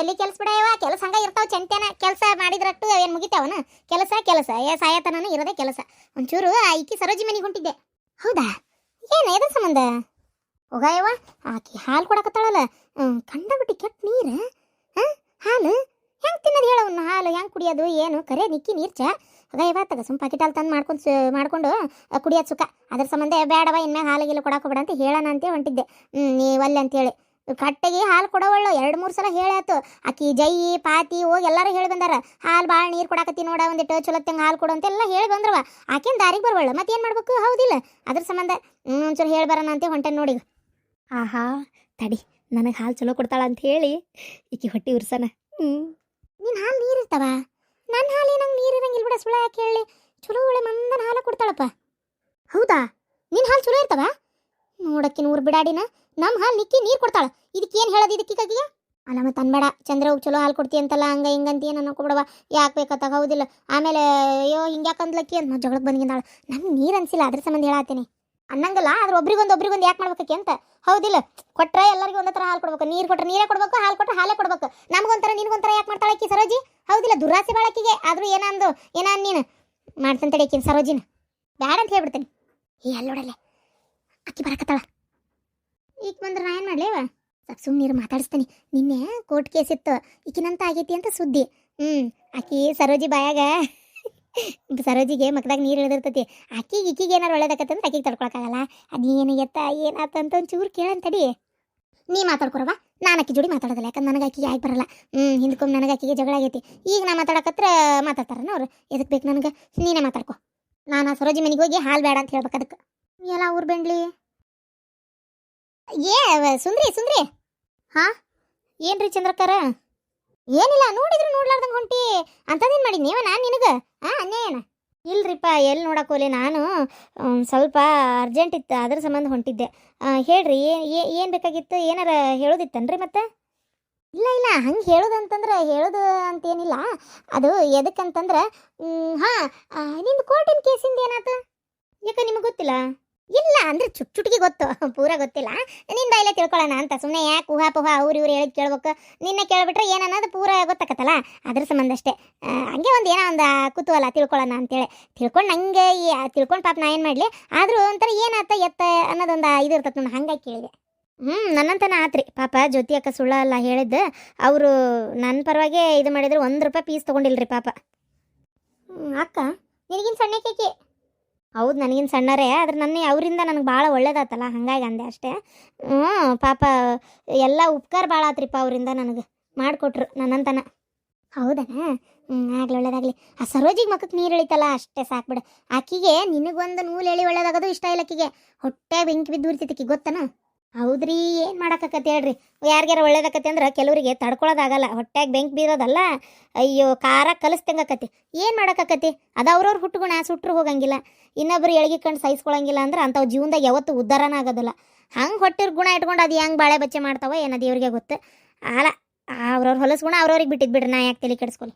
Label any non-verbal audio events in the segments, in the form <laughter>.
ಎಲ್ಲಿ ಕೆಲಸ ಬಿಡಯವ ಕೆಲಸ ಹಂಗ ಇರ್ತಾವ ಚಂತೇನ. ಕೆಲಸ ಮಾಡಿದ್ರಟ್ಟು ಏನು ಮುಗಿತಾವನ? ಕೆಲಸ ಕೆಲಸ. ಏ, ಸಾಯತನನ ಇರೋದೇ ಕೆಲಸ. ಒಂಚೂರು ಈಕಿ ಸರೋಜಿ ಮನೆಗೆ ಹೊಂಟಿದ್ದೆ. ಹೌದಾ? ಏನು ಎದ ಸಂಬಂಧ? ಹೋಗಯವ ಆಕಿ ಹಾಲು ಕೊಡಕತ್ತಾಳಲ್ಲ. ಕಂಡಬಿಟ್ಟು ಕೆಟ್ಟ ನೀರು? ಹಾಂ? ಹಾಲು? ಹೆಂಗೆ ತಿನ್ನೋದು ಹೇಳವನ್ನ ಹಾಲು ಹೆಂಗೆ ಕುಡಿಯೋದು, ಏನು? ಕರೆ ನಿಕ್ಕಿ ನೀರು ಚ ತಗ ಸುಮ್ ಪಾಕಿಟ್ ಹಾಲು ತಂದು ಮಾಡ್ಕೊಂಡು ಮಾಡ್ಕೊಂಡು, ಕುಡಿಯೋದು ಸುಖ. ಅದ್ರ ಸಂಬಂಧ ಬೇಡವ, ಇನ್ಮ್ಯಾಗ ಹಾಲು, ಗೀಲು ಕೊಡಕ್ಕೆ ಅಂತ ಹೇಳೋಣ ಅಂತ ಹೊಂಟಿದ್ದೆ. ಹ್ಞೂ ಒಲ್ಲೆ ಅಂತೇಳಿ ಕಟ್ಟೆಗೆ ಹಾಲು ಕೊಡವಳ್ಳು ಎರಡು ಮೂರು ಸಲ ಹೇಳಾತು ಆಕಿ ಜೈ ಪಾತಿ ಹೋಗಿ ಎಲ್ಲರೂ ಹೇಳಿ ಬಂದಾರ. ಹಾಲು ಭಾಳ ನೀರು ಕೊಡಾಕತ್ತಿ ನೋಡ ಒಂದಿಟ್ಟು ಚಲೋತ್ತಂಗೆ ಹಾಲು ಕೊಡು ಅಂತೆಲ್ಲ ಹೇಳಿ ಬಂದ್ರವ. ಆಕಿನ ದಾರಿಗೆ ಬರ್ವಳ್ಳು ಮತ್ತೆ ಏನು ಮಾಡ್ಬೇಕು? ಹೌದಿಲ್ಲ. ಅದ್ರ ಸಂಬಂಧ ಒಂಚೂರು ಹೇಳಿ ಬರೋಣ ಅಂತ ಹೊಂಟೆ ನೋಡಿ ಆಹಾ ತಡಿ. ನನಗೆ ಹಾಲು ಚಲೋ ಕೊಡ್ತಾಳ ಅಂತ ಹೇಳಿ ಈಕಿ ಹೊಟ್ಟಿ ಉರ್ಸನ. ಹ್ಞೂ ನಿನ್ನ ಹಾಲು ನೀರು ಇರ್ತಾವ? ನನ್ನ ಹಾಲು ನಂಗೆ ನೀರು ಇರಂಗಿಲ್ಲ ಬಿಡ ಸುಳ್ಳ ಯಾಕೆ ಹೇಳಿ. ಚಲೋ ಒಳ್ಳೆ ಮಂದನ ಹಾಲು ಕೊಡ್ತಾಳಪ್ಪ. ಹೌದಾ? ನಿನ್ನ ಹಾಲು ಚಲೋ ಇರ್ತಾವ? ನೋಡಕ್ಕೆ ನೂರು ಬಿಡಾಡಿನ. ನಮ್ಮ ಹಾಲು ನಿಕ್ಕಿ ನೀರು ಕೊಡ್ತಾಳ. ಇದಕ್ಕೇನು ಹೇಳೋದು ಇದಕ್ಕೆ ಕಗಿಗೆ ಅಲ್ಲ ಮತ್ತೆ ಅನ್ಬೇಡ. ಚಂದ್ರವ್ಗೆ ಚಲೋ ಹಾಲು ಕೊಡ್ತಿ ಅಂತಲ್ಲ, ಹಂಗ ಹಿಂಗಂತ ಏನು ಅನ್ನೋ ಬಿಡವ ಯಾಕೆ ಬೇಕ ಹೌದಿಲ್ಲ. ಆಮೇಲೆ, ಅಯ್ಯೋ ಹಿಂಗ್ಯಾಕೆ ಅಂದ್ಲಕ್ಕಿ ಅಂತ ಮತ್ತೆ ಜಗಳಕ್ಕೆ ಬಂದಿಂದಾಳ ನಂಗೆ ನೀರು ಅನ್ಸಿಲ್ಲ, ಅದ್ರ ಸಂಬಂಧ ಹೇಳತ್ತೀನಿ ಅನ್ನಂಗಲ್ಲ, ಆದ್ರೆ ಒಬ್ರಿಗೊಂದು ಒಬ್ರಿಗೊಂದು ಯಾಕೆ ಮಾಡ್ಬೇಕಕ್ಕೆ ಅಂತ. ಹೌದಿಲ್ಲ. ಕೊಟ್ಟರೆ ಎಲ್ಲರಿಗೂ ಒಂದೇ ಥರ ಹಾಲು ಕೊಡ್ಬೇಕು. ನೀರು ಕೊಟ್ರೆ ನೀರೇ ಕೊಡ್ಬೇಕು, ಹಾಲು ಕೊಟ್ರೆ ಹಾಲೇ ಕೊಡ್ಬೇಕು. ನಮಗೊಂಥರ, ನಿನಗೊಂಥರ ಯಾಕೆ ಮಾಡ್ತಾಳೆ ಆಕಿ ಸರೋಜಿ? ಹೌದಿಲ್ಲ, ದುರಾಸೆ ಬಾಳಕ್ಕಿಗೆ ಆದ್ರೂ ಏನಂದು ಏನ ನೀನು? ಮಾಡ್ತಂತಡಿ ತಡಿ ಆಕಿನ ಸರೋಜಿನ. ಬ್ಯಾಡ ಅಂತ ಹೇಳ್ಬಿಡ್ತೇನೆ. ಏ ಅಲ್ಲೋಡಲೆ ಅಕ್ಕಿ ಬರಕತ್ತಾಳ. ಈಗ ಬಂದ್ರೆ ನಾ ಏನು ಮಾಡ್ಲೇವ ಸ್ವಲ್ಪ ಸುಮ್ಮನೆ ಮಾತಾಡಿಸ್ತೀನಿ. ನಿನ್ನೆ ಕೋರ್ಟ್ ಕೇಸ್ ಇತ್ತು. ಈಕಿನಂತ ಆಗೈತಿ ಅಂತ ಸುದ್ದಿ. ಹ್ಞೂ ಆಕಿ ಸರೋಜಿ ಬಾಯಾಗ, <laughs> ಸರೋಜಿಗೆ ಮಕ್ಕದಾಗ ನೀರು ಇಳಿದಿರ್ತೈತಿ. ಆಕಿಗೆ ಈಕಿಗೆ ಏನಾರು ಒಳ್ಳೇದಾಕತ್ತಂದ್ರೆ ಆಕಿಗೆ ತಡ್ಕೊಳಕ್ಕಾಗಲ್ಲ. ಅದೇನು ಎತ್ತ ಏನಾತಂತ ಒಂಚೂರು ಕೇಳಂತಡಿ ನೀ ಮಾತಾಡ್ಕೊರವ ನಾನು ಅಕ್ಕಿ ಜೋಡಿ ಮಾತಾಡೋದಿಲ್ಲ, ಯಾಕಂದ್ರೆ ನನಗೆ ಆಕಿಗೆ ಆಗಿ ಬರಲ್ಲ. ಹ್ಞೂ ಹಿಂದ್ಕೊಂಡು ನನಗೆ ಆಕಿಗೆ ಜಗಳ ಆಗೈತಿ. ಈಗ ನಾ ಮಾತಾಡಕತ್ರ ಮಾತಾಡ್ತಾರನ ಅವ್ರು. ಎದಕ್ಕೆ ಬೇಕು ನನಗೆ? ನೀನೇ ಮಾತಾಡ್ಕೊ. ನಾನು ಸರೋಜಿ ಮನೆಗೆ ಹೋಗಿ ಹಾಲು ಬೇಡ ಅಂತ ಹೇಳ್ಬೇಕು ಅದಕ್ಕೆ. ಎಲ್ಲ ಊರ್ ಬೆಂಡ್ಲಿ? ಏ ಸುಂದ್ರಿ ಸುಂದ್ರಿ. ಹಾ? ಏನ್ರಿ ಚಂದ್ರಕರ? ಏನಿಲ್ಲ, ನೋಡಿದ್ರು ನೋಡ್ಲಾರ್ದಂಗೆ ಹೊಂಟಿ. ಅಂತದೇನು ಮಾಡಿ ನೀವ, ನಾನು ನಿನಗೆ? ಆ ಅನ್ಯಾಯನ ಇಲ್ರಿಪ್ಪ ಎಲ್ಲಿ ನೋಡಕ್ ಹೋಗ್ಲಿ ನಾನು. ಸ್ವಲ್ಪ ಅರ್ಜೆಂಟ್ ಇತ್ತು, ಅದ್ರ ಸಂಬಂಧ ಹೊಂಟಿದ್ದೆ. ಹೇಳ್ರಿ ಏನು ಬೇಕಾಗಿತ್ತು, ಏನಾರ ಹೇಳೋದಿತ್ತನ್ರಿ ಮತ್ತೆ? ಇಲ್ಲ ಇಲ್ಲ, ಹಂಗೆ ಹೇಳೋದಂತಂದ್ರೆ, ಹೇಳೋದು ಅಂತೇನಿಲ್ಲ. ಅದು ಎದಕ್ಕಂತಂದ್ರೆ ಹಾಂ ನಿಮ್ದು ಕೋರ್ಟಿನ ಕೇಸಿಂದ ಏನಾಯ್ತು ಯಾಕೆ ನಿಮಗೆ ಗೊತ್ತಿಲ್ಲ? ಇಲ್ಲ, ಅಂದ್ರೆ ಚುಟ್ ಚುಟ್ಕಿ ಗೊತ್ತು, ಪೂರ ಗೊತ್ತಿಲ್ಲ. ನಿನ್ನ ಬಾಯಿಲೆ ತಿಳ್ಕೊಳ್ಳೋಣ ಅಂತ ಸುಮ್ಮನೆ ಯಾಕೆ ಊಹಾ ಪುಹಾ ಅವ್ರು ಇವ್ರು ಹೇಳಿದ್ ಕೇಳ್ಬೇಕು? ನಿನ್ನೆ ಕೇಳ್ಬಿಟ್ರೆ ಏನನ್ನೋದು ಪೂರ ಗೊತ್ತಾಕತ್ತಲ್ಲ? ಅದ್ರ ಸಂಬಂಧ ಅಷ್ಟೇ. ಹಂಗೆ ಒಂದು ಏನೋ ಒಂದು ಕುತೂಹಲ ತಿಳ್ಕೊಳ್ಳೋಣ ಅಂತೇಳಿ. ತಿಳ್ಕೊಂಡು ನಂಗೆ ತಿಳ್ಕೊಂಡು ಪಾಪ ನಾ ಏನು ಮಾಡಲಿ? ಆದರೂ ಒಂಥರ ಏನಾತ ಎತ್ತ ಅನ್ನೋದೊಂದು ಇದು ಇರ್ತದೆ ನಾನು ಹಂಗಾಗಿ ಕೇಳಿದೆ. ಹ್ಞೂ ನನ್ನಂತನ ಆತ್ರಿ. ಪಾಪ ಜ್ಯೋತಿ ಅಕ್ಕ ಸುಳ್ಳ ಅಲ್ಲ ಹೇಳಿದ್ದು, ಅವರು ನನ್ನ ಪರವಾಗಿ ಇದು ಮಾಡಿದ್ರು, ಒಂದು ರೂಪಾಯಿ ಪೀಸ್ ತೊಗೊಂಡಿಲ್ರಿ ಪಾಪ. ಅಕ್ಕ, ನಿನಗಿನ ಸಣ್ಣ ಕೇಕಿ ಹೌದು, ನನಗಿನ ಸಣ್ಣರೇ, ಆದ್ರೆ ನನ್ನ ಅವರಿಂದ ನನಗೆ ಭಾಳ ಒಳ್ಳೇದಾತಲ್ಲ, ಹಂಗಾಗಿ ಅಂದೆ ಅಷ್ಟೇ. ಹ್ಞೂ ಪಾಪ ಎಲ್ಲ ಉಪಕಾರ ಭಾಳ ಆತ್ರಿಪ್ಪ ಅವರಿಂದ ನನಗೆ ಮಾಡಿಕೊಟ್ರು ನನ್ನಂತನ. ಹೌದನ? ಹ್ಞೂ ಆಗ್ಲಿ, ಒಳ್ಳೇದಾಗಲಿ. ಆ ಸರೋಜಿಗೆ ಮಕ್ಕಕ್ಕೆ ನೀರು ಇಳಿತಲ್ಲ, ಅಷ್ಟೇ ಸಾಕ್ಬಿಡು ಆಕಿಗೆ ನಿನಗೊಂದು ನೂಲು ಎಳಿ ಒಳ್ಳೇದಾಗೋದು ಇಷ್ಟ ಇಲ್ಲ ಆಕಿಗೆ. ಹೊಟ್ಟೆ ಬೆಂಕಿ ಬಿದ್ದು ಉರಿತೈತಿ ಆಕಿಗೆ ಗೊತ್ತನ? ಹೌದ್ರಿ, ಏನು ಮಾಡಾಕತ್ತೆ ಹೇಳ್ರಿ? ಯಾರಿಗಾರ ಒಳ್ಳೇದಾಕತಿ ಅಂದ್ರೆ ಕೆಲವರಿಗೆ ತಡ್ಕೊಳ್ಳೋದಾಗಲ್ಲ ಹೊಟ್ಟೆಗೆ ಬೆಂಕಿ ಬೀರೋದಲ್ಲ ಅಯ್ಯೋ, ಖಾರ ಕಲಿಸ್ದಂಗಾಕತಿ ಏನು ಮಾಡಾಕತಿ ಅದು ಅವ್ರವ್ರ ಹುಟ್ಟುಗುಣ ಸುಟ್ಟರು ಹೋಗಂಗಿಲ್ಲ. ಇನ್ನೊಬ್ರು ಎಳಗಿ ಕಂಡು ಸಹಿಸ್ಕೊಳಂಗಿಲ್ಲ ಅಂದ್ರೆ ಅಂಥವು ಜೀವನದಾಗ ಯಾವತ್ತು ಉದ್ಧಾರನ ಆಗೋದಿಲ್ಲ. ಹಂಗೆ ಹೊಟ್ಟಿರ್ ಗುಣ ಇಟ್ಕೊಂಡು ಅದು ಹೆಂಗೆ ಬಾಳೆ ಬಚ್ಚೆ ಮಾಡ್ತಾವ ಏನೋ ದೇವ್ರಿಗೆ ಗೊತ್ತು. ಅಲ್ಲ, ಅವ್ರವ್ರ ಹೊಲಸು ಗುಣ ಅವ್ರವ್ರಿಗೆ ಬಿಟ್ಟಿದ್ದು ಬಿಡ್ರಿ, ನಾ ಯಾಕೆ ತಲೆ ಕೆಡಿಸ್ಕೊಲಿ?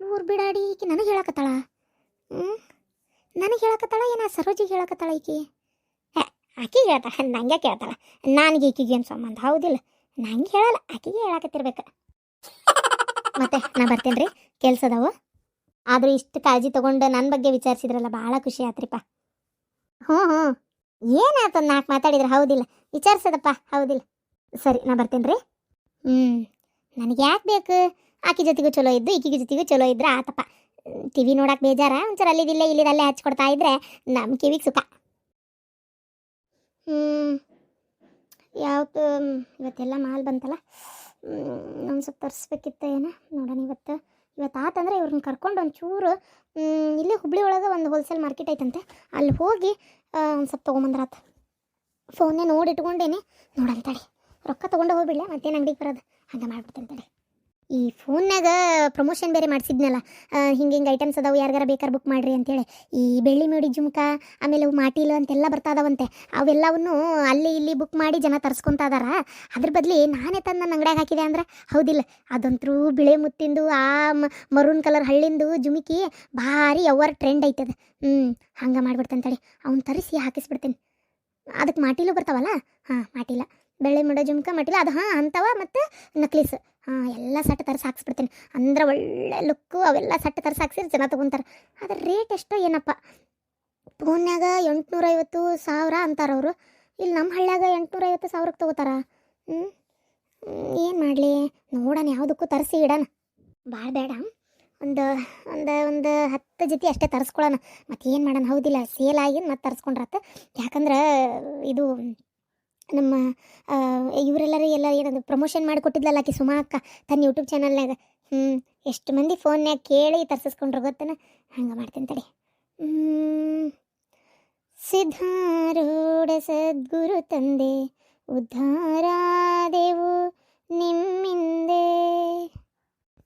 ಊರು ಬಿಡಾಡಿ ಈಕಿ ನನಗೆ ಹೇಳಕತ್ತಾಳ? ಹ್ಞೂ ನನಗೆ ಹೇಳಕತ್ತಾಳ ಏನ ಸರೋಜಿಗೆ ಹೇಳಕತ್ತಾಳ ಈಕಿ? ಆಕಿಗೆ ಹೇಳ್ತಾಳೆ, ನಂಗೆ ಕೇಳ್ತಾಳ ನನಗೆ ಈಕಿಗೆ ಏನು ಸಂಬಂಧ? ಹೌದಿಲ್ಲ. ನಂಗೆ ಹೇಳಲ್ಲ, ಆಕಿಗೆ ಹೇಳಕತ್ತಿರ್ಬೇಕು. ಮತ್ತೆ ನಾ ಬರ್ತೇನೆ ರೀ ಕೆಲ್ಸ ಅದಾವು. ಆದರೂ ಇಷ್ಟು ಕಾಳಜಿ ತಗೊಂಡು ನನ್ನ ಬಗ್ಗೆ ವಿಚಾರಿಸಿದ್ರಲ್ಲ ಭಾಳ ಖುಷಿ ಆತ್ರಿಪ್ಪ ಹ್ಞೂ ಹ್ಞೂ ಏನಾಯ್ತು ನಾಲ್ಕು ಮಾತಾಡಿದ್ರೆ? ಹೌದಿಲ್ಲ. ವಿಚಾರಿಸದಪ್ಪ, ಹೌದಿಲ್ಲ. ಸರಿ, ನಾ ಬರ್ತೇನೆ ರೀ ಹ್ಞೂ ನನಗೆ ಯಾಕೆ ಬೇಕು? ಆಕಿ ಜೊತೆಗೂ ಚಲೋ ಇದ್ದು, ಈಕಿಗೆ ಜೊತೆಗೂ ಚಲೋ ಇದ್ರೆ ಆತಪ್ಪ. ಟಿ ವಿ ನೋಡಕ್ಕೆ ಬೇಜಾರ? ಒಂಚೂರು ಅಲ್ಲಿದಿಲ್ಲ, ಇಲ್ಲಿದಲ್ಲೇ ಹಚ್ಕೊಡ್ತಾ ಇದ್ರೆ ನಮ್ಮ ಕಿವಿಗೆ ಸುಖ. ಯಾವತ್ತು ಇವತ್ತೆಲ್ಲ ಮಾಲ್ ಬಂತಲ್ಲ? ಒಂದು ಸ್ವಲ್ಪ ತರಿಸ್ಬೇಕಿತ್ತ ಏನೋ. ನೋಡೋಣ ಇವತ್ತು. ಇವತ್ತು ಆತಂದ್ರೆ ಇವ್ರನ್ನ ಕರ್ಕೊಂಡು ಒಂಚೂರು ಚೂರು ಇಲ್ಲೇ ಹುಬ್ಳಿ ಒಳಗೆ ಒಂದು ಹೋಲ್ಸೇಲ್ ಮಾರ್ಕೆಟ್ ಐತಂತೆ. ಅಲ್ಲಿ ಹೋಗಿ ಒಂದು ಸ್ವಲ್ಪ ತೊಗೊಂಬಂದ್ರಾತ ಫೋನ್ನೇ ನೋಡಿ ಇಟ್ಕೊಂಡೇನಿ. ನೋಡಂತಾಳೆ. ರೊಕ್ಕ ತೊಗೊಂಡು ಹೋಗ್ಬಿಡ್ಲೆ, ಮತ್ತೇನು ಅಂಗಡಿಗೆ ಬರೋದು? ಹಂಗೆ ಮಾಡ್ಬಿಡ್ತೇನೆ ಈ ಫೋನ್ನಾಗ ಪ್ರಮೋಷನ್ ಬೇರೆ ಮಾಡಿಸಿದ್ನಲ್ಲ ಹಿಂಗೆ ಹಿಂಗೆ ಐಟಮ್ಸ್ ಅದಾವೆ, ಯಾರಿಗಾರ ಬೇಕಾದ್ರೆ ಬುಕ್ ಮಾಡಿರಿ ಅಂತೇಳಿ. ಈ ಬೆಳ್ಳಿ ಮೇಡಿ ಜುಮ್ಕ, ಆಮೇಲೆ ಅವು ಮಾಟೀಲು ಅಂತೆಲ್ಲ ಬರ್ತಾ ಇದಾವಂತೆ ಅವೆಲ್ಲವನ್ನು ಅಲ್ಲಿ ಇಲ್ಲಿ ಬುಕ್ ಮಾಡಿ ಜನ ತರಿಸ್ಕೊಂತ ಅದಾರ. ಅದ್ರ ಬದಲಿ ನಾನೇ ತಂದು ನನ್ನ ಅಂಗಡಿಯಾಗ ಹಾಕಿದೆ ಅಂದ್ರೆ ಹೌದಿಲ್ಲ. ಅದಂತರೂ ಬಿಳೆ ಮುತ್ತಿಂದು, ಆ ಮರೂನ್ ಕಲರ್ ಹಳ್ಳಿಂದು ಜುಮಿಕಿ ಭಾರಿ ಅವರ್ ಟ್ರೆಂಡ್ ಐತದ. ಹ್ಞೂ ಹಂಗೆ ಮಾಡ್ಬಿಡ್ತೇನೆ ತಡಿ. ಅವ್ನು ತರಿಸಿ ಹಾಕಿಸ್ಬಿಡ್ತೀನಿ. ಅದಕ್ಕೆ ಮಾಟಿಲು ಬರ್ತಾವಲ್ಲ? ಹಾಂ, ಮಾಟಿಲ. ಬೆಳ್ಳಿ ಮಡ ಜುಮ್ಕ ಮಟಿಲ್ಲ ಅದು ಹಾಂ ಅಂಥವ ಮತ್ತು ನಕ್ಲೀಸ್. ಹಾಂ, ಎಲ್ಲ ಸಟ್ ತರಿಸಿ ಹಾಕ್ಸ್ಬಿಡ್ತೀನಿ. ಅಂದ್ರೆ ಒಳ್ಳೆ ಲುಕ್ಕು ಅವೆಲ್ಲ ಸಟ್ ತರಿಸಿ ಹಾಕ್ಸಿ ಜನ ತೊಗೊಂತಾರೆ. ಅದ್ರ ರೇಟ್ ಎಷ್ಟೋ ಏನಪ್ಪ? ಫೋನ್ಯಾಗ ಎಂಟುನೂರೈವತ್ತು ಸಾವಿರ ಅಂತಾರ ಅವರು. ಇಲ್ಲಿ ನಮ್ಮ ಹಳ್ಳ್ಯಾಗ ಎಂಟುನೂರೈವತ್ತು ಸಾವಿರಕ್ಕೆ ತೊಗೋತಾರ? ಹ್ಞೂ ಏನು ಮಾಡಲಿ? ನೋಡೋಣ, ಯಾವುದಕ್ಕೂ ತರಿಸಿ ಇಡೋಣ. ಭಾಳ ಬೇಡ. ಒಂದು ಒಂದು ಒಂದು ಹತ್ತು ಜೊತೆ ಅಷ್ಟೇ ತರಿಸ್ಕೊಳ್ಳೋಣ ಮತ್ತೆ ಏನು ಮಾಡೋಣ? ಹೌದಿಲ್ಲ, ಸೇಲ್ ಆಗಿ ಮತ್ತೆ ತರಿಸ್ಕೊಂಡ್ರತ್ತ ಯಾಕಂದ್ರೆ ಇದು ನಮ್ಮ ಇವರೆಲ್ಲರೂ ಎಲ್ಲ ಏನದು ಪ್ರಮೋಷನ್ ಮಾಡಿ ಆಕೆ ಸುಮಾ ಅಕ್ಕ, ತನ್ನ ಯೂಟ್ಯೂಬ್ ಚಾನಲ್ನಾಗ ಹ್ಞೂ ಎಷ್ಟು ಮಂದಿ ಫೋನ್ನಾಗ ಕೇಳಿ ತರ್ಸಿಸ್ಕೊಂಡ್ರು ಗೊತ್ತನ? ಹಂಗೆ ಮಾಡ್ತೀನಿ ತಡಿ. ಸಿದ್ಧಾರೂಢ ಸದ್ಗುರು ತಂದೆ, ಉದ್ಧಾರಾದೆವು ನಿಮ್ಮಿಂದೆ.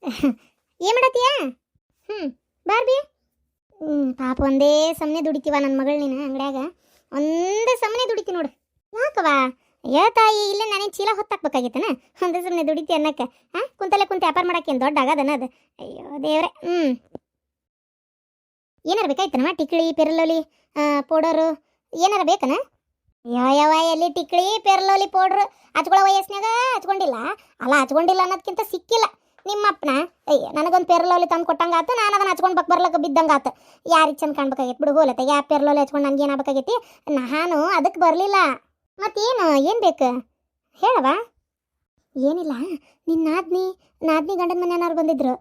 <laughs> ಏನು ಮಾಡತ್ತೀಯ? ಹ್ಞೂ ಬಾರ್ಬಿ ಹ್ಞೂ ಪಾಪ ಒಂದೇ ಸಮನೆ ದುಡಿತೀವ ನನ್ನ ಮಗಳು ನೀನು ಅಂಗಡ್ಯಾಗ. ಒಂದೇ ಸಮನೆ ದುಡಿತಿ ನೋಡು. ಯಾಕವ ಏ ತಾಯಿ, ಇಲ್ಲೇ ನಾನೇನು ಚೀಲ ಹೊತ್ತಾಕ್ಬೇಕಾಗಿತ್ತನ? ಒಂದೇ ಸುಮ್ಮನೆ ದುಡಿತಿ ಅನ್ನಕ್ಕೆ ಹಾಂ ಕುಂತಲ್ಲೇ ಕುಂತ ವ್ಯಾಪಾರ ಮಾಡಕ್ಕೆ ದೊಡ್ಡ ಆಗದನ ಅದು? ಅಯ್ಯೋ ದೇವ್ರೆ ಹ್ಞೂ ಏನಾರ ಬೇಕಾಯ್ತನವ ಟಿಕ್ಳಿ, ಪೆರಲೋಲಿ ಪೌಡರು, ಏನಾರ ಬೇಕನ? ಯಾವ ಯಾವ ಎಲ್ಲಿ ಟಿಕ್ಳಿ, ಪೆರ್ಲೋಲಿ, ಪೌಡ್ರ್ ಹಚ್ಕೊಳ್ಳೋ ವಯಸ್ಸಿನಾಗ ಹಚ್ಕೊಂಡಿಲ್ಲ. ಅಲ್ಲ, ಹಚ್ಕೊಂಡಿಲ್ಲ ಅನ್ನೋದಕ್ಕಿಂತ ಸಿಕ್ಕಿಲ್ಲ. ನಿಮ್ಮಪ್ಪನ ಅಯ್ಯ ನನಗೊಂದು ಪೆರ್ಲೋಲಿ ತಂದು ಕೊಟ್ಟಂಗಾತು ನಾನು ಅದನ್ನ ಹಚ್ಕೊಂಡು ಬಕ್ ಬರ್ಲಕ್ಕ ಬಿದ್ದಂಗಾತು ಯಾರಿಗೆ ಚಂದ ಕಾಣ್ಬೇಕಾಗೈತೆ ಬಿಡು ಹೋಲತ್ತೆ ಯಾ ಪೆರ್ಲೋಲಿ ಹಚ್ಕೊಂಡು ನನಗೆ ಏನಾಗಬೇಕಾಗೈತಿ ನಾನು ಅದಕ್ಕೆ ಬರಲಿಲ್ಲ. ಮತ್ತೇನು? ಏನು ಬೇಕು? ಹೇಳವ ಏನಿಲ್ಲ. ನಿನ್ನ ನಾದ್ನಿ ನಾದ್ನಿ ಗಂಡನ ಮನೆಯವ್ರು ಬಂದಿದ್ರು.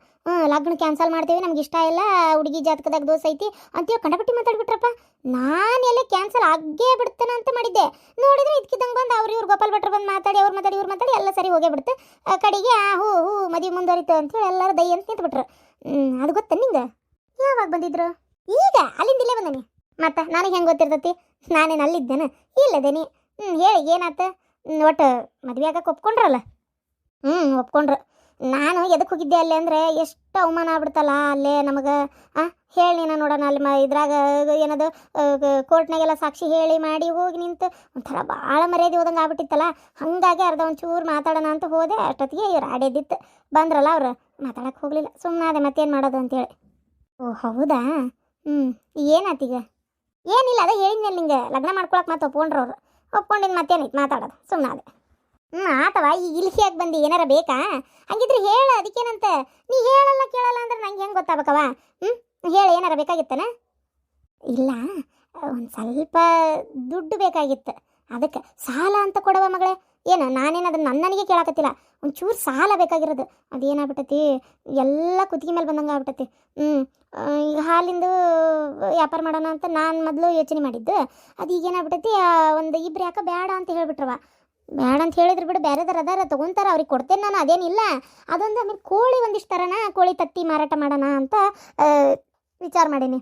ಲಗ್ನ ಕ್ಯಾನ್ಸಲ್ ಮಾಡ್ತೀವಿ, ನಮ್ಗೆ ಇಷ್ಟ ಇಲ್ಲ, ಹುಡುಗಿ ಜಾತಕದಾಗ ದೋಸೆ ಐತಿ ಅಂತೇಳಿ ಕಂಡಪಟ್ಟಿ ಮಾತಾಡ್ಬಿಟ್ರಪ್ಪ. ನಾನು ಎಲ್ಲ ಕ್ಯಾನ್ಸಲ್ ಆಗೇ ಬಿಡ್ತೇನೆ ಅಂತ ಮಾಡಿದ್ದೆ. ನೋಡಿದ್ರೆ ಇದಕ್ಕಿದ್ದಂಗೆ ಬಂದು ಅವ್ರು ಇವ್ರು ಗೋಪಾಲ್ ಭಟ್ರು ಬಂದು ಮಾತಾಡಿ, ಅವ್ರು ಮಾತಾಡಿ, ಇವ್ರು ಮಾತಾಡಿ ಎಲ್ಲ ಸರಿ ಹೋಗೇ ಬಿಡ್ತು. ಕಡೆಗೆ ಆ, ಹೂ ಹೂ, ಮದುವೆ ಮುಂದುವರಿತು ಅಂತೇಳಿ ಎಲ್ಲರೂ ದೈ ಅಂತ ನಿಂತ್ಬಿಟ್ರು. ಅದು ಗೊತ್ತ ನಿಂಗೆ? ಯಾವಾಗ ಬಂದಿದ್ರು? ಈಗ, ಅಲ್ಲಿಂದ ಇಲ್ಲೇ ಬಂದನಿ. ಮತ್ತೆ, ನನಗೆ ಹೆಂಗೆ ಗೊತ್ತಿರ್ತತಿ? ನಾನೇನು ಅಲ್ಲಿದ್ದೇನೆ? ಇಲ್ಲದೇನಿ ಹ್ಞೂ ಹೇಳಿ, ಏನಾತ? ಒಟ್ಟು ಮದುವೆ ಆಗಕ್ಕೆ ಒಪ್ಕೊಂಡ್ರಲ್ಲ? ಹ್ಞೂ ಒಪ್ಕೊಂಡ್ರು. ನಾನು ಎದಕ್ಕೆ ಹೋಗಿದ್ದೆ ಅಲ್ಲಿ ಅಂದರೆ ಎಷ್ಟು ಅವಮಾನ ಆಗ್ಬಿಡ್ತಲ್ಲ ಅಲ್ಲೇ ನಮಗೆ, ಆ? ಹೇಳಿ ನೀನು ನೋಡೋಣ, ಅಲ್ಲಿ ಮ, ಇದ್ರಾಗ ಏನದು ಕೋರ್ಟ್ನಾಗೆಲ್ಲ ಸಾಕ್ಷಿ ಹೇಳಿ ಮಾಡಿ ಹೋಗಿ ನಿಂತು. ಒಂಥರ ಭಾಳ ಮರ್ಯಾದೆ ಹೋದಂಗೆ ಆಗ್ಬಿಟ್ಟಿತ್ತಲ್ಲ. ಹಾಗಾಗಿ ಅರ್ಧ ಒಂಚೂರು ಮಾತಾಡೋಣ ಅಂತ ಹೋದೆ. ಅಷ್ಟೊತ್ತಿಗೆ ಇವ್ರು ಆಡೇದಿತ್ತು. ಬಂದ್ರಲ್ಲ ಅವರು. ಮಾತಾಡಕ್ಕೆ ಹೋಗಲಿಲ್ಲ. ಸುಮ್ಮನಾದೆ ಮತ್ತೇನು ಮಾಡೋದು ಅಂತೇಳಿ. ಓ, ಹೌದಾ? ಹ್ಞೂ ಏನಾತೀಗ ಏನಿಲ್ಲ, ಅದೇ ಹೇಳಿದ್ನಲ್ಲ ನಿಂಗೆ. ಲಗ್ನ ಮಾಡ್ಕೊಳಕ್ಕೆ ಮತ್ತೆ ಒಪ್ಕೊಂಡ್ರು ಅವ್ರು ಮತ್ತೆ ಮತ್ತೇನೈತೆ ಮಾತಾಡೋದು? ಸುಮ್ಮನೆ ಹ್ಞೂ ಆತವ? ಈಗ ಇಲ್ಸಿಯಾಗಿ ಬಂದು ಏನಾರ ಬೇಕಾ? ಹಂಗಿದ್ರೆ ಹೇಳ, ಅದಕ್ಕೇನಂತ? ನೀ ಹೇಳಲ್ಲ ಕೇಳಲ್ಲ ಅಂದ್ರೆ ನಂಗೆ ಹೆಂಗೆ ಗೊತ್ತಾಗಬೇಕವ ಹ್ಞೂ ಹೇಳು, ಏನಾರ ಬೇಕಾಗಿತ್ತನ? ಇಲ್ಲ, ಒಂದು ಸ್ವಲ್ಪ ದುಡ್ಡು ಬೇಕಾಗಿತ್ತು. ಅದಕ್ಕೆ ಸಾಲ ಅಂತ ಕೊಡವ ಮಗಳೇ. ಏನು, ನಾನೇನು ಅದನ್ನ ನನ್ನನಿಗೆ ಕೇಳಾಕತ್ತಿಲ್ಲ. ಒಂಚೂರು ಸಾಲ ಬೇಕಾಗಿರೋದು. ಅದೇನಾಗ್ಬಿಟ್ಟತಿ? ಎಲ್ಲ ಕುತ್ತಿಗೆ ಮೇಲೆ ಬಂದಂಗೆ ಆಗ್ಬಿಟ್ಟತಿ. ಹ್ಞೂ ಈಗ ಹಾಲಿಂದು ವ್ಯಾಪಾರ ಮಾಡೋಣ ಅಂತ ನಾನು ಮೊದಲು ಯೋಚನೆ ಮಾಡಿದ್ದು. ಅದು ಈಗ ಏನಾಗ್ಬಿಟ್ಟತಿ ಒಂದು ಇಬ್ರು ಯಾಕೆ ಬೇಡ ಅಂತ ಹೇಳ್ಬಿಟ್ರವ ಬೇಡ ಅಂತ ಹೇಳಿದ್ರು ಬಿಡು ಬೇರೆದಾರ ಅದಾರ, ತೊಗೊಂತಾರ, ಅವ್ರಿಗೆ ಕೊಡ್ತೇನೆ ನಾನು, ಅದೇನಿಲ್ಲ. ಅದೊಂದು ಆಮೇಲೆ ಕೋಳಿ ಒಂದಿಷ್ಟು ಥರನ ಕೋಳಿ ತತ್ತಿ ಮಾರಾಟ ಮಾಡೋಣ ಅಂತ ವಿಚಾರ ಮಾಡೀನಿ.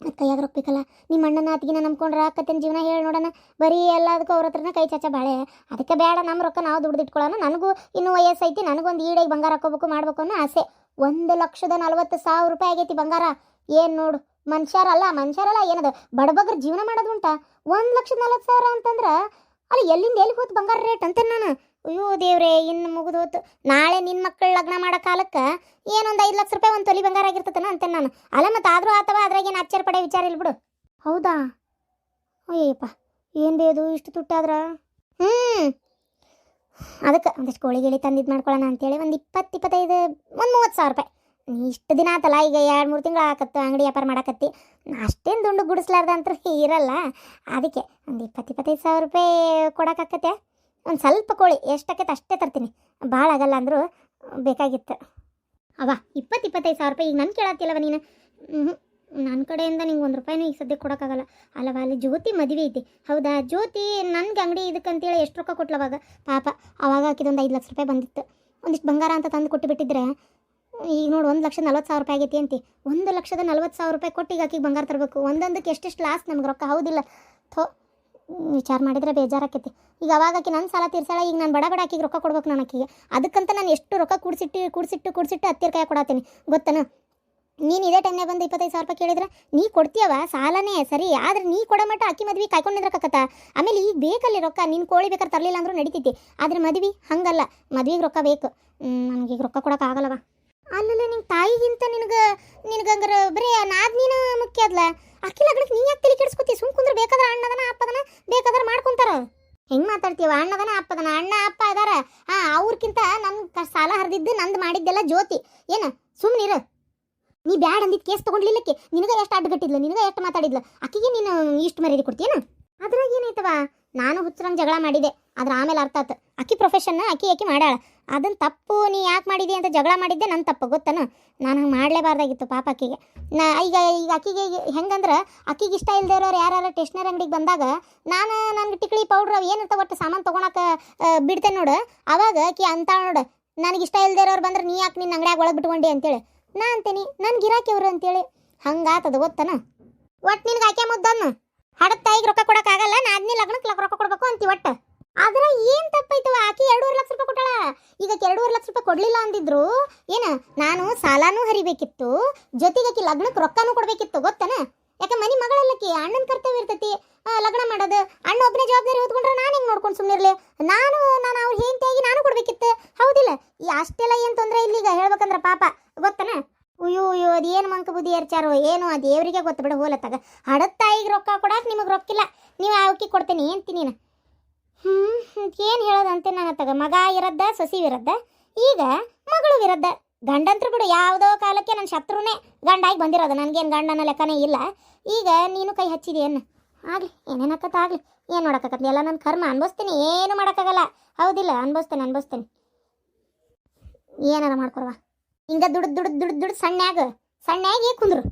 ಕೈಯಾಗ ರೊಕ್ಕಬೇಕಲ್ಲ ನಿಮ್ಮ ಅಣ್ಣನ ಅತ್ತಿಗೆನ ನಂಬ್ಕೊಂಡ್ರೆ, ಅಕ್ಕತ್ತಿನ ಜೀವನ ಹೇಳಿ ನೋಡೋಣ. ಬರೀ ಎಲ್ಲದಕ್ಕೂ ಅವ್ರ ಹತ್ರನೇ ಕೈ ಚಾಚ ಬಾಳೆ. ಅದಕ್ಕೆ ಬೇಡ ನಮ್ಮ ರೊಕ್ಕ ನಾವು ದುಡ್ದಿಟ್ಕೊಳ್ಳೋಣ ನನಗೂ ಇನ್ನೂ ವಯಸ್ಸೈತಿ ನನಗೊಂದು ಈಡೇಗೆ ಬಂಗಾರ ಹಾಕೋಬೇಕು ಮಾಡ್ಬೇಕು ಅನ್ನೋ ಆಸೆ. ಒಂದು ಲಕ್ಷದ ನಲ್ವತ್ತು ಸಾವಿರ ರೂಪಾಯಿ ಆಗೈತಿ ಬಂಗಾರ. ಏನು ನೋಡು, ಮನುಷ್ಯರಲ್ಲ ಮನುಷ್ಯರಲ್ಲ ಏನದು? ಬಡಬಗ್ರ ಜೀವನ ಮಾಡೋದು ಉಂಟಾ? ಒಂದು ಲಕ್ಷದ ನಲವತ್ತು ಸಾವಿರ ಅಂತಂದ್ರೆ, ಅಲ್ಲಿ ಎಲ್ಲಿಂದ ಎಲ್ಲಿ ಹೋತು ಬಂಗಾರ ರೇಟ್ ಅಂತೇನೆ ನಾನು? ಅಯ್ಯೋ ದೇವ್ರೆ, ಇನ್ನು ಮುಗಿದು ನಾಳೆ ನಿನ್ನ ಮಕ್ಕಳು ಲಗ್ನ ಮಾಡೋ ಕಾಲಕ್ಕೆ ಏನೊಂದು ಐದು ಲಕ್ಷ ರೂಪಾಯಿ ಒಂದು ತೊಲಿ ಬಂಗಾರ ಆಗಿರ್ತತನ ಅಂತೇನೆ ನಾನು. ಅಲ್ಲ ಮತ್ತು ಆದರೂ ಆತವ, ಅದ್ರಾಗ ಏನು ಆಶ್ಚರ್ಯ ಪಡೆ ವಿಚಾರ ಇಲ್ಲ ಬಿಡು. ಹೌದಾ? ಅಯ್ಯಪ್ಪ ಏನು ಬೇದು ಇಷ್ಟು ತುಟ್ಟಾದ್ರ? ಹ್ಞೂ ಅದಕ್ಕೆ ಒಂದಿಷ್ಟು ಕೋಳಿ ಗಿಳಿ ಇದು ಮಾಡ್ಕೊಳ್ಳೋಣ ಅಂತೇಳಿ ಒಂದು ಇಪ್ಪತ್ತು, ಇಪ್ಪತ್ತೈದು, ಒಂದು ಮೂವತ್ತು ಸಾವಿರ ರೂಪಾಯಿ. ಇಷ್ಟು ದಿನ ಆತಲ್ಲ, ಈಗ ಎರಡು, ಮೂರು ತಿಂಗಳು ಆಕತ್ತು ಅಂಗಡಿ ವ್ಯಾಪಾರ ಮಾಡಾಕತ್ತಿ. ಅಷ್ಟೇನು ದುಂಡು ಗುಡಿಸ್ಲಾರ್ದ ಅಂತ ಇರಲ್ಲ. ಅದಕ್ಕೆ ಒಂದು ಇಪ್ಪತ್ತು, ಇಪ್ಪತ್ತೈದು ಸಾವಿರ ರೂಪಾಯಿ ಕೊಡೋಕ್ಕಾಕತ್ತೆ ಒಂದು ಸ್ವಲ್ಪ ಕೋಳಿ ಎಷ್ಟಕ್ಕೆ ಅಷ್ಟೇ ತರ್ತೀನಿ. ಭಾಳ ಆಗಲ್ಲ ಅಂದರೂ ಬೇಕಾಗಿತ್ತು. ಅವ ಇಪ್ಪತ್ತು ಇಪ್ಪತ್ತೈದು ಸಾವಿರ ರೂಪಾಯಿ, ಈಗ ನನ್ನ ಕೇಳತ್ತಿಲ್ಲವ ನೀನು. ನನ್ನ ಕಡೆಯಿಂದ ನಿಂಗೆ ಒಂದು ರೂಪಾಯಿನೂ ಈಗ ಸದ್ಯಕ್ಕೆ ಕೊಡೋಕ್ಕಾಗಲ್ಲ ಅಲ್ಲವಾ, ಅಲ್ಲಿ ಜ್ಯೋತಿ ಮದುವೆ ಐತಿ. ಹೌದಾ? ಜ್ಯೋತಿ ನನಗೆ ಅಂಗಡಿ ಇದಕ್ಕಂತೇಳಿ ಎಷ್ಟು ರೊಕ್ಕ ಕೊಟ್ಲವಾಗ ಪಾಪ, ಅವಾಗ ಹಾಕಿದೊಂದು ಐದು ಲಕ್ಷ ರೂಪಾಯಿ ಬಂದಿತ್ತು. ಒಂದಿಷ್ಟು ಬಂಗಾರ ಅಂತ ತಂದು ಕೊಟ್ಟು ಬಿಟ್ಟಿದ್ರೆ ಈಗ ನೋಡು ಒಂದು ಲಕ್ಷ ನಲ್ವತ್ತು ಸಾವಿರ ರೂಪಾಯಿ ಆಗೈತಿ ಅಂತಿ. ಒಂದು ಲಕ್ಷದ ನಲ್ವತ್ತು ಸಾವಿರ ರೂಪಾಯಿ ಕೊಟ್ಟು ಈಗ ಆಕಿಗೆ ಬಂಗಾರ ತರಬೇಕು. ಒಂದೊಂದಕ್ಕೆ ಎಷ್ಟೆಷ್ಟು ಲಾಸ್ ನಮ್ಗೆ ರೊಕ್ಕ. ಹೌದಿಲ್ಲ. ಥೋ ವಿಚಾರ ಮಾಡಿದ್ರೆ ಬೇಜಾರಾಕೈತಿ. ಈಗ ಅವಾಗ ಆಕಿ ನನ್ನ ಸಾಲ ತೀರ್ಸಾಳ, ಈಗ ನಾನು ಬಡ ಬಡ ಆಕಿಗೆ ರೊಕ್ಕ ಕೊಡ್ಬೇಕು ನಾನು ಆಕಿಗೆ ಅದಕ್ಕಂತ ನಾನು ಎಷ್ಟು ರೊಕ್ಕ ಕೂಡಿಸಿಟ್ಟು ಕೂಡಿಸಿಟ್ಟು ಕೂಡಿಸಿಟ್ಟು ಹತ್ತಿರ ಕೈ ಕೊಡತ್ತೀನಿ ಗೊತ್ತನ? ನೀನು ಇದೇ ಟೈಮ್ನಾಗ ಬಂದು ಇಪ್ಪತ್ತೈದು ಸಾವಿರ ರೂಪಾಯಿ ಕೇಳಿದ್ರೆ, ನೀ ಕೊಡ್ತೀಯವ ಸಾಲನೇ ಸರಿ, ಆದ್ರೆ ನೀ ಕೊಡೋ ಮಟ್ಟ ಅಕ್ಕಿ ಮದ್ವೆ ಕಾಯ್ಕೊಂಡು ನಿಂದ್ರಕತ್ತ ಆಮೇಲೆ ಈಗ ಬೇಕಲ್ಲಿ ರೊಕ್ಕ, ನೀನು ಕೋಳಿ ಬೇಕಾದ್ರೆ ತರಲಿಲ್ಲ ಅಂದ್ರೂ ನಡಿತೈತಿ. ಆದ್ರೆ ಮದ್ವೆ ಹಂಗಲ್ಲ, ಮದ್ವೆಗೆ ರೊಕ್ಕ ಬೇಕು. ನನಗೀಗ ರೊಕ್ಕ ಕೊಡೋಕ್ಕಾಗಲ್ಲವಾ ಅಲ್ಲಲ್ಲ, ನಿನ್ ತಾಯಿಗಿಂತ ನಿನಗೆ ನಿನಗಂಗಾರ ಬರೀ ನಾದ್ ನೀನ ಮುಖ್ಯ ಅದ್ಲ? ಅಕ್ಕಿ ಲಗ್ನಕ್ಕೆ ನೀ ಯಾಕೆ ತಲೆ ಕೆಡಿಸ್ಕೊತಿ? ಸುಮ್ ಕುಂದ್ರ ಬೇಕಾದ್ರೆ ಅಣ್ಣದನ ಅಪ್ಪದನ ಬೇಕಾದ್ರೆ ಮಾಡ್ಕೊಂತಾರ. ಹೆಂಗ್ ಮಾತಾಡ್ತೀವ? ಅಣ್ಣದನ ಅಪ್ಪದನ ಅಣ್ಣ, ಅಪ್ಪ ಅದಾರ ಆ ಅವ್ರಕ್ಕಿಂತ ನನ್ ಸಾಲ ಹರಿದಿದ್ದು ನಂದು ಮಾಡಿದ್ದೆಲ್ಲ ಜ್ಯೋತಿ. ಏನ? ಸುಮ್ನಿರ ನೀ ಬ್ಯಾಡ್ ಅಂದಿದ್ ಕೇಸ್ ತಗೊಂಡ್ಲಿಲ್ಲಕ್ಕೆ ನಿನಗ ಎಷ್ಟು ಅಡ್ಡಗಟ್ಟಿದ್ಲ ನಿನಗ ಎಷ್ಟು ಮಾತಾಡಿದ್ಲ? ಅಕ್ಕಿಗೆ ನೀನು ಇಷ್ಟು ಮರ್ಯಾದೆ ಕೊಡ್ತೀಯನ ಅದ್ರಾಗ ಏನೈತವಾ ನಾನು ಹುಚ್ಚರಂಗೆ ಜಗಳ ಮಾಡಿದೆ. ಆದ್ರೆ ಆಮೇಲೆ ಅರ್ಥ ಆತು. ಅಕ್ಕಿ ಪ್ರೊಫೆಷನ್ ಅಕ್ಕಿ ಅಕ್ಕಿ ಮಾಡ್ಯಾಳ ಅದನ್ನ ತಪ್ಪು ನೀ ಯಾಕೆ ಮಾಡಿದಿ ಅಂತ ಜಗಳ ಮಾಡಿದ್ದೆ ನನ್ನ ತಪ್ಪು, ಗೊತ್ತನು? ನಾನು ಹಂಗೆ ಮಾಡಲೇಬಾರ್ದಾಗಿತ್ತು ಪಾಪ ಅಕ್ಕಿಗೆ ನಾ ಈಗ ಈಗ ಅಕ್ಕಿಗೆ ಹೆಂಗಂದ್ರೆ ಅಕ್ಕಿಗೆ ಇಷ್ಟ ಇಲ್ಲದೆ ಇರೋರು ಯಾರು ಟೇಷನರಿ ಅಂಗಡಿಗೆ ಬಂದಾಗ ನಾನು ನನಗೆ ಟಿಕ್ಳಿ ಪೌಡ್ರ್ ಅವು ಏನಿರ್ತಾವೆ ಒಟ್ಟು ಸಾಮಾನು ತೊಗೊಳಕ್ಕೆ ಬಿಡ್ತೇನೆ ನೋಡು. ಅವಾಗ ಅಕ್ಕಿ ಅಂತ ನೋಡು, ನನಗೆ ಇಷ್ಟ ಇಲ್ಲದೆ ಇರೋರು ಬಂದ್ರೆ ನೀ ಯಾಕೆ ನಿನ್ನ ಅಂಗಡಿಯಾಗ ಒಳಗೆ ಬಿಟ್ಕೊಂಡಿ ಅಂತೇಳಿ. ನಾ ಅಂತೀನಿ ನನ್ಗೆ ಗಿರಾಕಿ ಅವ್ರು ಅಂತೇಳಿ. ಹಂಗಾತದ, ಗೊತ್ತನ? ಒಟ್ಟು ನಿನಗೆ ಆಕೆ ಮುದ್ದನ್ನು ಹಡದ ತಾಯಿಗೆ ರೊಕ್ಕ ಕೊಡಕ್ಕಾಗಲ್ಲ ನಾ ಅದ್ನಿ ಲಗ್ನಕ್ಕೆ ರೊಕ್ಕ ಕೊಡ್ಬೇಕು ಅಂತೀವಿ ಒಟ್ಟು. ಆದ್ರ ಏನ್ ತಪ್ಪಾಯ್ತವ ಆಕಿ ಎರಡೂವರೆ ಲಕ್ಷ ರೂಪಾಯಿ ಕೊಟ್ಟಾಳ. ಈಗ ಎರಡೂವರೆ ಲಕ್ಷ ರೂಪಾಯಿ ಕೊಡ್ಲಿಲ್ಲ ಅಂದಿದ್ರು, ಏನ, ನಾನು ಸಾಲಾನೂ ಹರಿಬೇಕಿತ್ತು, ಜೊತೆಗೆ ಆಕಿ ಲಗ್ನಕ್ಕೆ ರೊಕ್ಕನೂ ಕೊಡ್ಬೇಕಿತ್ತು, ಗೊತ್ತನ? ಯಾಕ ಮನಿ ಮಗಳಲ್ಲಕಿ ಅಣ್ಣನ ಕರ್ತವ್ಯ ಇರ್ತೈತಿ ಲಗ್ನ ಮಾಡೋದು. ಅಣ್ಣ ಒಬ್ಬನೇ ಜವಾಬ್ದಾರಿ ಹೊತ್ಕೊಂಡ್ರೆ ನಾನು ಹೆಂಗ್ ನೋಡ್ಕೊಂಡು ಸುಮ್ಮನಿರ್ಲಿ ನಾನು ನಾನು ಅವ್ರ ಹೆಂಡತಿಯಾಗಿ ನಾನು ಕೊಡ್ಬೇಕಿತ್ತು. ಹೌದಿಲ್ಲ? ಈ ಅಷ್ಟೆಲ್ಲ ಏನು ತೊಂದರೆ ಇಲ್ಲ ಈಗ ಹೇಳ್ಬೇಕಂದ್ರೆ ಪಾಪ, ಗೊತ್ತನ? ಅಯ್ಯೋ ಅಯ್ಯೋ, ಅದೇನು ಮಂಕ ಬುದ್ಧಿ ಏರ್ಚಾರೋ ಏನು, ಆ ದೇವರಿಗೆ ಗೊತ್ತು ಬಿಡು, ಹೋಲತ್ತಾಗ. ಹಡದ ತಾಯಿಗೆ ರೊಕ್ಕ ಕೊಡಕ್ಕೆ ನಿಮಗೆ ರೊಕ್ಕಿಲ್ಲ. ನೀವು ಅವಕ್ಕೆ ಕೊಡ್ತೇನೆ, ಏನ್ತಿ ನೀನು? ಹ್ಞೂ ಏನು ಹೇಳೋದಂತೆ ನಾನು ತಗ ಮಗ ಇರದ್ದ, ಸಸಿ ವಿರದ್ದ, ಈಗ ಮಗಳು ವಿರದ್ದ. ಗಂಡಂತ್ರ ಬಿಡು, ಯಾವುದೋ ಕಾಲಕ್ಕೆ ನನ್ನ ಶತ್ರುನೇ ಗಂಡಾಗಿ ಬಂದಿರೋದು. ನನಗೇನು ಗಂಡನ ಲೆಕ್ಕನೇ ಇಲ್ಲ. ಈಗ ನೀನು ಕೈ ಹಚ್ಚಿದೆಯನ್ನು ಆಗಲಿ ಏನೇನಕ್ಕತ್ತ ಆಗಲಿ? ಏನು ಮಾಡೋಕ್ಕಾಗತ್ತೆ ಎಲ್ಲ ನನ್ನ ಕರ್ಮ, ಅನ್ಭವಿಸ್ತೀನಿ. ಏನು ಮಾಡೋಕ್ಕಾಗಲ್ಲ. ಹೌದಿಲ್ಲ, ಅನ್ಭವಿಸ್ತೇನೆ ಅನ್ಭವಿಸ್ತೇನೆ. ಏನಾರ ಮಾಡ್ಕೊರವ ಹಿಂಗ ದುಡ್ದು ದುಡ್ದು ದುಡ್ದು ದುಡ್ದು ಸಣ್ಣಾಗ ಸಣ್ಣಾಗಿ ಕುಂದ್ರು.